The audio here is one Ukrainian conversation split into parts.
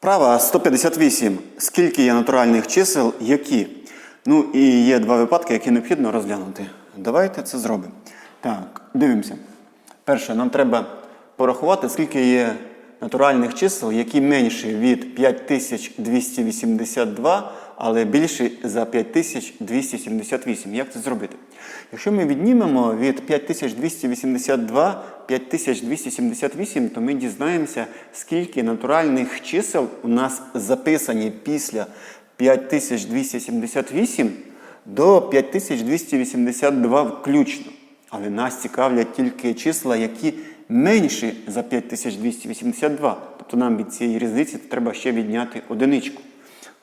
Вправа 158. Скільки є натуральних чисел, які? Ну і є два випадки, які необхідно розглянути. Давайте це зробимо. Так, дивимося. Перше, нам треба порахувати, скільки є натуральних чисел, які менші від 5282, але більші за 5278. Як це зробити? Якщо ми віднімемо від 5282 5278, то ми дізнаємося, скільки натуральних чисел у нас записані після 5278 до 5282 включно. Але нас цікавлять тільки числа, які менші за 5282. Тобто нам від цієї різниці треба ще відняти одиничку.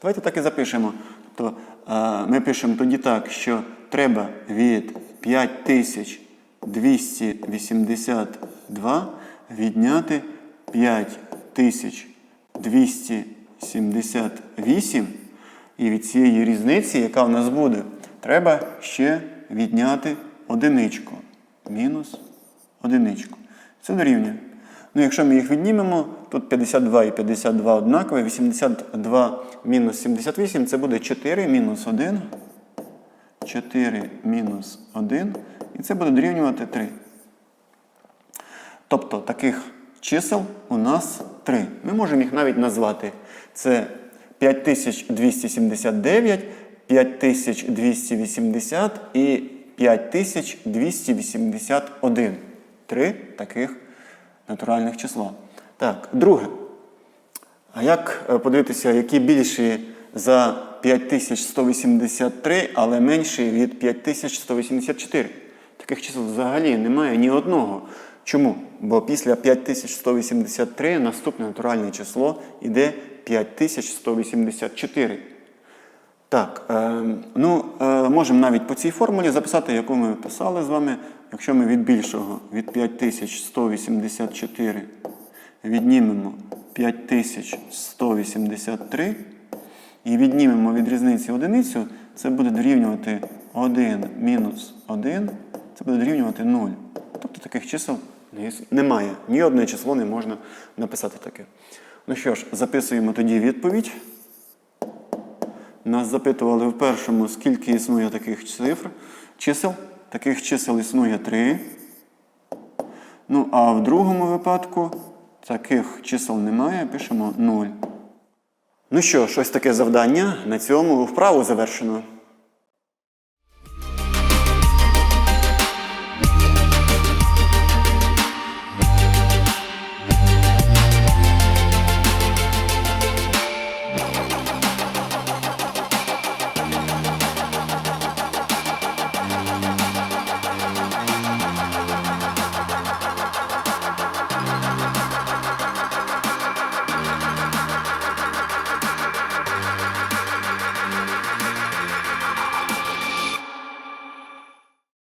Давайте так і запишемо. Тобто е, ми пишемо тоді так, що треба від 5282 відняти 5278. І від цієї різниці, яка в нас буде, треба ще відняти одиничку. Мінус одиничку. Це дорівнює. Ну, якщо ми їх віднімемо, тут 52 і 52 однакові, 82 мінус 78 це буде 4 мінус 1. 4 мінус 1. І це буде дорівнювати 3. Тобто таких чисел у нас 3. Ми можемо їх навіть назвати. Це 5279, 5280 і 5281. Три таких натуральних числа. Так, друге. А як е, подивитися, які більші за 5183, але менші від 5184? Таких чисел взагалі немає ні одного. Чому? Бо після 5183 наступне натуральне число йде 5184. Так, е, ну, е, можемо навіть по цій формулі записати, яку ми писали з вами. Якщо ми від більшого, від 5184 віднімемо 5183 і віднімемо від різниці одиницю, це буде дорівнювати 1 мінус 1, це буде дорівнювати 0. Тобто таких чисел немає. Ні одне число не можна написати таке. Ну що ж, записуємо тоді відповідь. Нас запитували в першому, скільки існує таких цифр, чисел. Таких чисел існує 3. Ну, а в другому випадку таких чисел немає, пишемо 0. Ну що, щось таке завдання. На цьому вправу завершено.